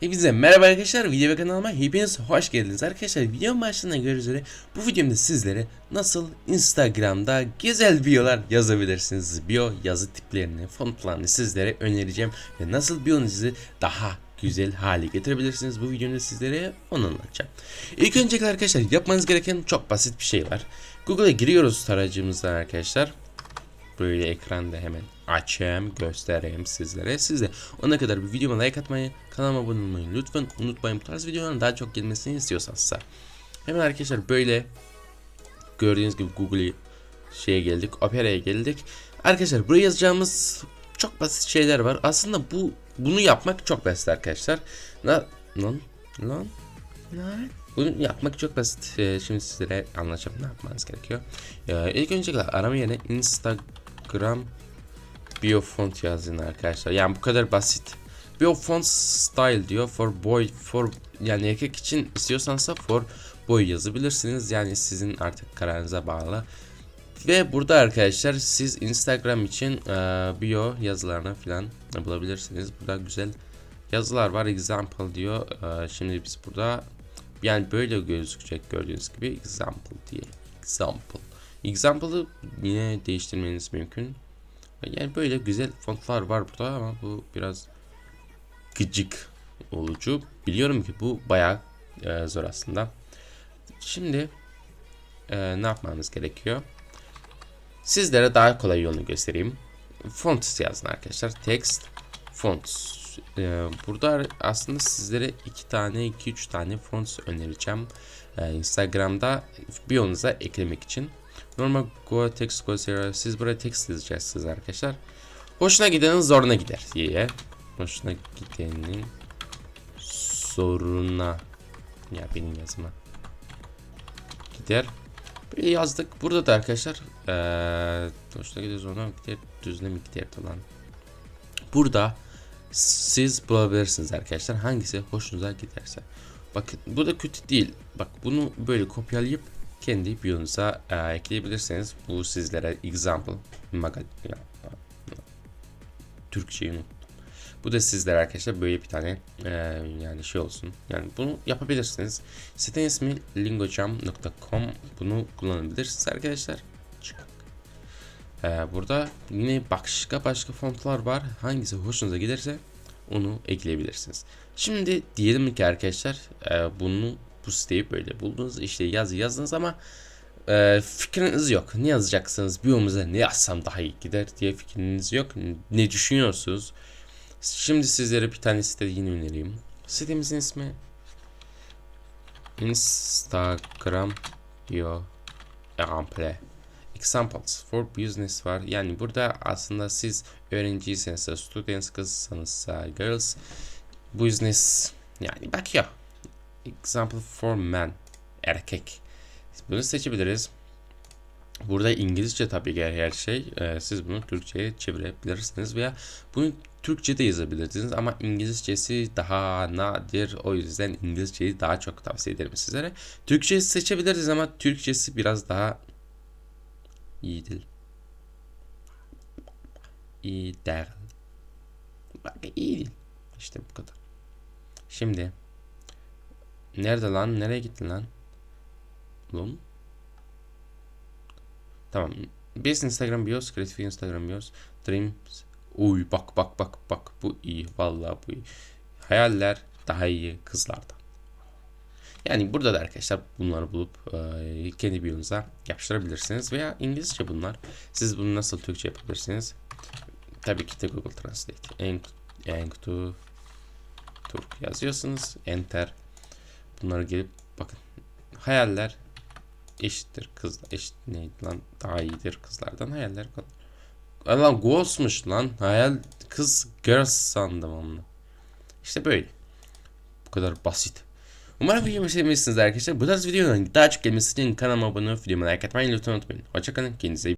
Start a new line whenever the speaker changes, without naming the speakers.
Hepinize merhaba arkadaşlar video ve kanalıma hepiniz hoş geldiniz arkadaşlar. Videonun başında gördüğünüz üzere. Bu videomda sizlere nasıl instagramda güzel biyolar yazabilirsiniz. Bio yazı tiplerini fontlarını sizlere önereceğim ve nasıl biyonuzu daha güzel hale getirebilirsiniz bu videomda sizlere onu anlatacağım. İlk öncelikle arkadaşlar yapmanız gereken çok basit bir şey var. Google'a giriyoruz tarayıcımızdan arkadaşlar. Böyle ekranda hemen açayım göstereyim sizlere. Siz de ona kadar bir videoma like atmayı, kanalıma abone olmayı lütfen unutmayın. Bu tarz videoların daha çok gelmesini istiyorsanız. Hemen arkadaşlar böyle gördüğünüz gibi Google'ı şeye geldik, Opera'ya geldik. Arkadaşlar buraya yazacağımız çok basit şeyler var. Aslında bu bunu yapmak çok basit arkadaşlar. Na, lan lan lan bunu yapmak çok basit. Ee, şimdi sizlere anlatacağım ne yapmanız gerekiyor. Ee, ilk öncelikle arama yerine Instagram biofont yazın arkadaşlar. Yani bu kadar basit. Biofont style diyor. For boy for yani erkek için istiyorsanız for boy yazabilirsiniz. Yani sizin artık kararınıza bağlı. Ve burada arkadaşlar siz Instagram için e, bio yazılarını falan bulabilirsiniz. Burada güzel yazılar var. Example diyor. E, şimdi biz burada yani böyle gözükecek gördüğünüz gibi example diye. Example. Example'ı yine değiştirmeniz mümkün. Yani böyle güzel fontlar var burada ama bu biraz gıcık olucu. Biliyorum ki bu bayağı e, zor aslında. Şimdi e, ne yapmamız gerekiyor? Sizlere daha kolay yolunu göstereyim. Font yazın arkadaşlar. Text, font. E, burada aslında sizlere iki tane, iki üç tane font önereceğim. E, Instagram'da biyonuza eklemek için. Normal Go Text Go Zero. Siz buraya text yazacaksınız arkadaşlar. Hoşuna gidenin zoruna gider diye. Hoşuna gidenin zoruna ya benim yazıma gider. Böyle yazdık. Burada da arkadaşlar ee, hoşuna gider zoruna gider düzüne mi gider falan. Burada siz bulabilirsiniz arkadaşlar. Hangisi hoşunuza giderse. Bakın bu da kötü değil. Bak bunu böyle kopyalayıp kendi biyonuza e, ekleyebilirsiniz. Bu sizlere example maga ya, Türkçeyi unuttum. Bu da sizlere arkadaşlar böyle bir tane e, yani şey olsun. Yani bunu yapabilirsiniz. Sitenin ismi lingocam.com bunu kullanabilirsiniz arkadaşlar. Çık. E, burada yine başka başka fontlar var. Hangisi hoşunuza giderse onu ekleyebilirsiniz. Şimdi diyelim ki arkadaşlar e, bunu bu siteyi böyle buldunuz. işte yazı yazdınız ama e, fikriniz yok. Ne yazacaksınız? Biyomuza ne yazsam daha iyi gider diye fikriniz yok. Ne düşünüyorsunuz? Şimdi sizlere bir tane site yine önereyim. Sitemizin ismi Instagram Bio Ample Examples for Business var. Yani burada aslında siz öğrenciyseniz, students kızsanız, girls business yani bakıyor. Example for men erkek. Bunu seçebiliriz. Burada İngilizce tabii ki her şey. Ee, siz bunu Türkçe'ye çevirebilirsiniz veya bunu Türkçe de yazabilirsiniz ama İngilizcesi daha nadir. O yüzden İngilizceyi daha çok tavsiye ederim sizlere. Türkçe seçebiliriz ama Türkçesi biraz daha iyi değil. İyi değil. Bak iyi değil. İşte bu kadar. Şimdi Nerede lan? Nereye gittin lan? Oğlum. Tamam. Biz Instagram bios, kreatif Instagram bios, dreams. Uy bak bak bak bak bu iyi. Vallahi bu iyi. Hayaller daha iyi kızlardan. Yani burada da arkadaşlar bunları bulup e, kendi biyonuza yapıştırabilirsiniz veya İngilizce bunlar. Siz bunu nasıl Türkçe yapabilirsiniz? Tabii ki de Google Translate. Enk, Enktu Türk yazıyorsunuz. Enter Bunları gelip bakın. Hayaller eşittir kız eşit neydi lan daha iyidir kızlardan hayaller kalır. Lan ghostmuş lan. Hayal kız girls sandım onu. İşte böyle. Bu kadar basit. Umarım videomu sevmişsiniz arkadaşlar. Bu tarz videoların daha çok gelmesi için kanalıma abone olup videomu like atmayı lütfen unutmayın. Hoşçakalın. Kendinize iyi